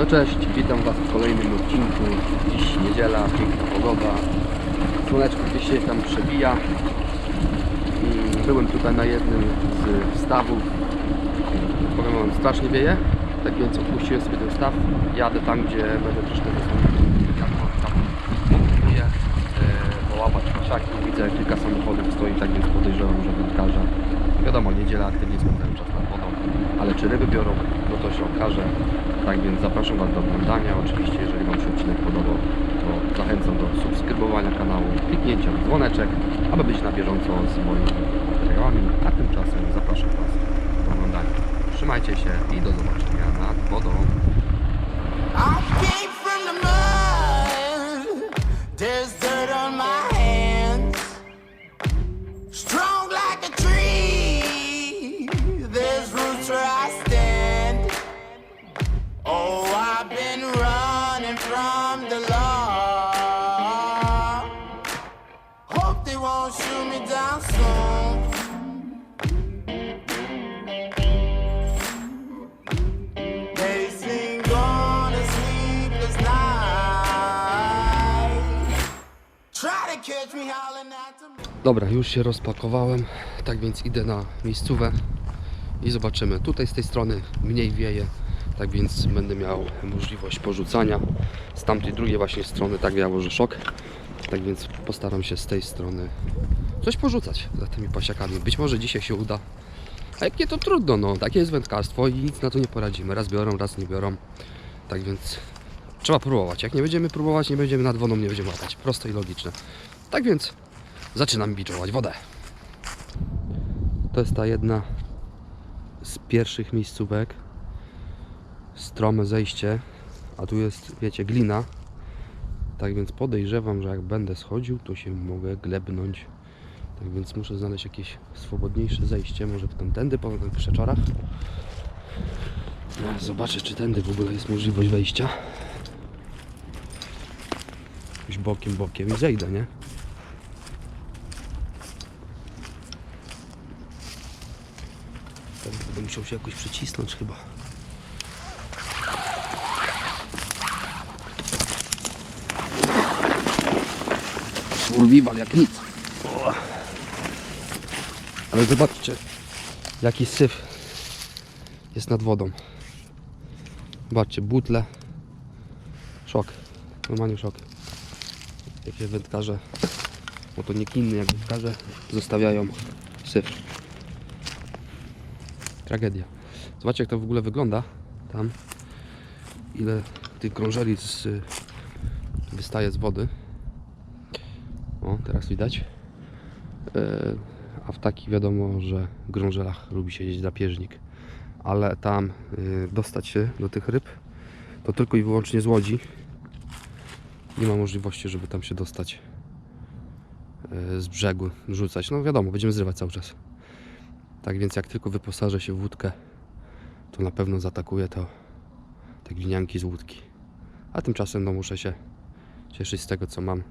No cześć, witam Was w kolejnym odcinku. Dziś niedziela, piękna pogoda. Słoneczko gdzieś się tam przebija. I byłem tutaj na jednym z stawów. Powiem Wam, strasznie wieje. Tak więc odpuściłem sobie ten staw. Jadę tam, gdzie będę troszkę wieje, e, połapać krzaki. Widzę kilka samochodów stoi, tak więc podejrzewam, że wędkarze. Wiadomo, niedziela aktywnie spędzają czas nad wodą. Ale czy ryby biorą, no to się okaże. Tak więc zapraszam Was do oglądania. Oczywiście, jeżeli Wam się odcinek podobał, to zachęcam do subskrybowania kanału, kliknięcia w dzwoneczek, aby być na bieżąco z moimi materiałami. A tymczasem zapraszam Was do oglądania. Trzymajcie się i do zobaczenia nad wodą. Dobra, już się rozpakowałem, tak więc idę na miejscówę i zobaczymy. Tutaj z tej strony mniej wieje, tak więc będę miał możliwość porzucania. Z tamtej drugiej właśnie strony tak wiało, że szok. Tak więc postaram się z tej strony coś porzucać za tymi pasiakami. Być może dzisiaj się uda. A jak nie, to trudno, no. Takie jest wędkarstwo i nic na to nie poradzimy. Raz biorą, raz nie biorą. Tak więc trzeba próbować. Jak nie będziemy próbować, nie będziemy nad wodą, nie będziemy łapać. Proste i logiczne. Tak więc zaczynam biczować wodę. To jest ta jedna z pierwszych miejscówek. Strome zejście, a tu jest, wiecie, glina. Tak więc podejrzewam, że jak będę schodził, to się mogę glebnąć. Tak więc muszę znaleźć jakieś swobodniejsze zejście, może w tamtędy po tych przeczorach. No, Zobaczę, czy tędy w ogóle jest możliwość wejścia. Jakimś bokiem, bokiem i zejdę, nie? Ten będę musiał się jakoś przycisnąć chyba. Survival jak nic. Ale zobaczcie, jaki syf jest nad wodą. Zobaczcie, butle. Szok. Normalnie szok. Jakie wędkarze, bo to nie inny jak wędkarze, zostawiają syf. Tragedia. Zobaczcie jak to w ogóle wygląda tam. Ile tych krążeli z, wystaje z wody. O, teraz widać. E, a w takich wiadomo, że grążelach lubi siedzieć drapieżnik. Ale tam y, dostać się do tych ryb to tylko i wyłącznie z łodzi. Nie ma możliwości, żeby tam się dostać y, z brzegu, rzucać. No wiadomo, będziemy zrywać cały czas. Tak więc jak tylko wyposażę się w łódkę, to na pewno zaatakuje to te glinianki z łódki. A tymczasem no muszę się cieszyć z tego co mam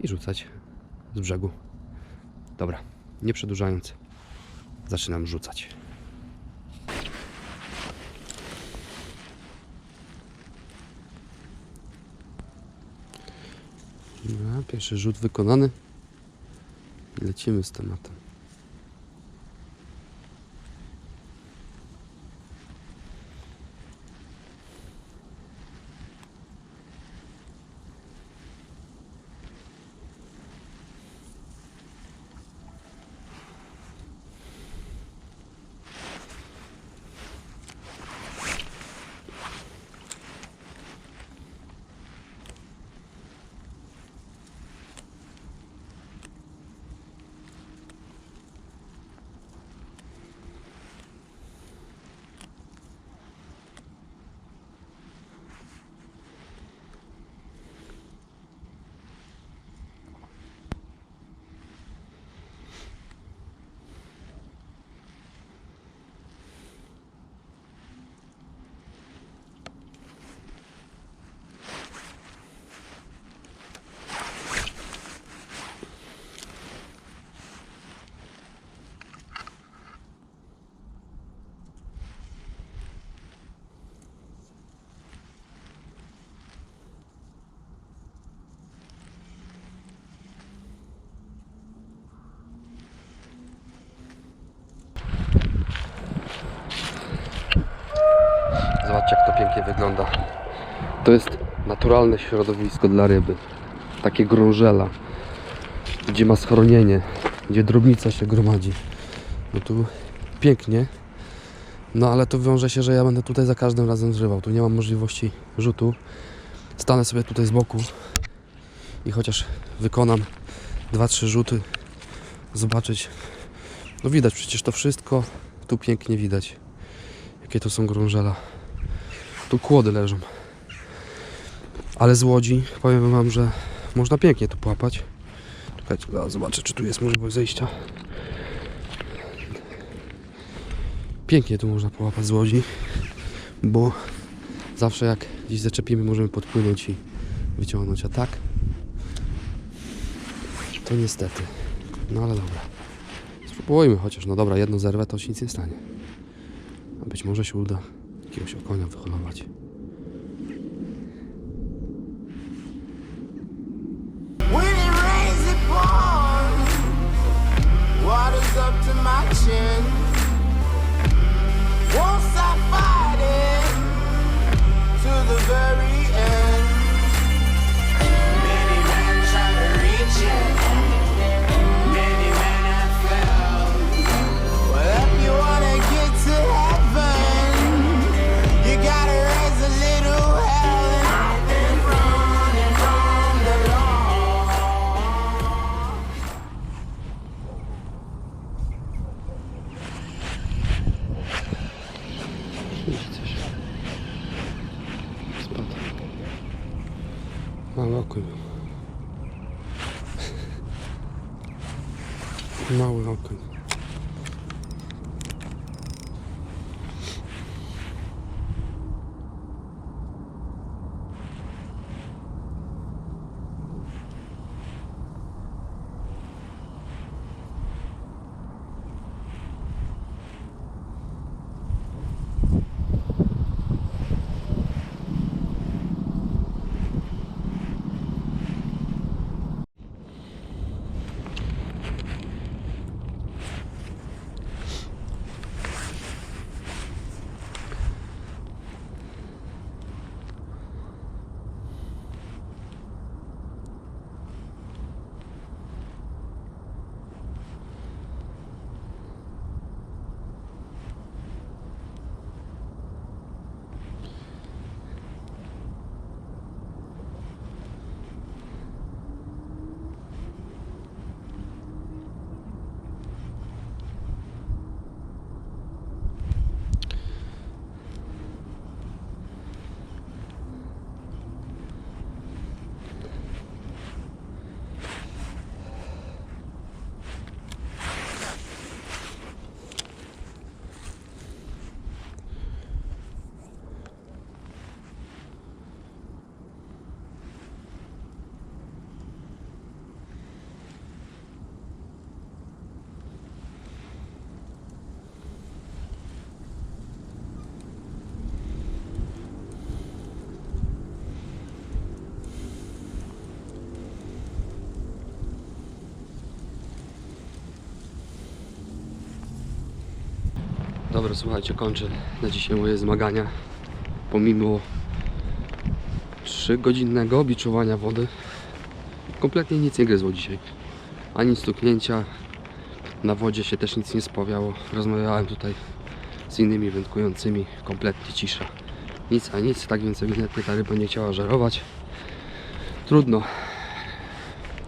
i rzucać z brzegu. Dobra, nie przedłużając, zaczynam rzucać. No, pierwszy rzut wykonany. Lecimy z tematem. Pięknie wygląda. To jest naturalne środowisko dla ryby. Takie grążela, gdzie ma schronienie, gdzie drobnica się gromadzi. No tu pięknie. No ale to wiąże się, że ja będę tutaj za każdym razem zrywał. Tu nie mam możliwości rzutu. Stanę sobie tutaj z boku i chociaż wykonam 2-3 rzuty, zobaczyć. No widać przecież to wszystko. Tu pięknie widać. Jakie to są grążela. Tu kłody leżą. Ale z łodzi powiem wam, że można pięknie tu połapać. Czekajcie, zobaczę czy tu jest możliwość zejścia. Pięknie tu można połapać z łodzi, bo zawsze jak gdzieś zaczepimy możemy podpłynąć i wyciągnąć, a tak to niestety. No ale dobra. Spróbujmy chociaż. No dobra, jedno zerwę to się nic nie stanie. A być może się uda jakiegoś okonia wyholować. Water's up to my chin. Won't stop Dobra, słuchajcie, kończę na dzisiaj moje zmagania. Pomimo 3-godzinnego biczowania wody, kompletnie nic nie gryzło dzisiaj. Ani stuknięcia, na wodzie się też nic nie spowiało. Rozmawiałem tutaj z innymi wędkującymi, kompletnie cisza. Nic a nic, tak więc ewidentnie ta ryba nie chciała żerować. Trudno.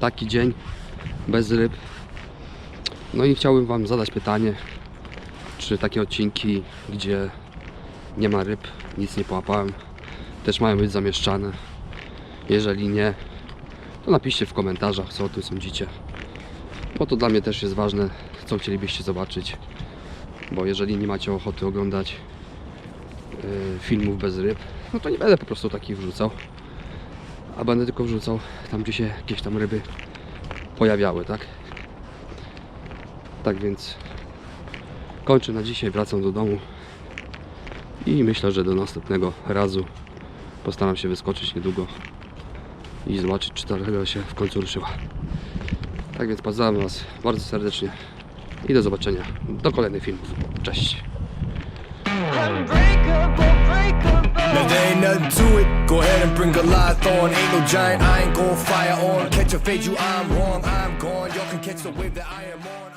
Taki dzień bez ryb. No i chciałbym Wam zadać pytanie, czy takie odcinki, gdzie nie ma ryb, nic nie połapałem, też mają być zamieszczane. Jeżeli nie, to napiszcie w komentarzach, co o tym sądzicie. Bo to dla mnie też jest ważne, co chcielibyście zobaczyć. Bo jeżeli nie macie ochoty oglądać yy, filmów bez ryb, no to nie będę po prostu takich wrzucał. A będę tylko wrzucał tam, gdzie się jakieś tam ryby pojawiały, tak? Tak więc kończę na dzisiaj, wracam do domu i myślę, że do następnego razu postaram się wyskoczyć niedługo i zobaczyć, czy ta ryba się w końcu ruszyła. Tak więc pozdrawiam Was bardzo serdecznie i do zobaczenia do kolejnych filmów. Cześć! Now there ain't nothing to it. Go ahead and bring on. Ain't no giant, I ain't gon' fire on. Catch a fade, you I'm wrong, I'm gone. Y'all can catch the wave that I am on.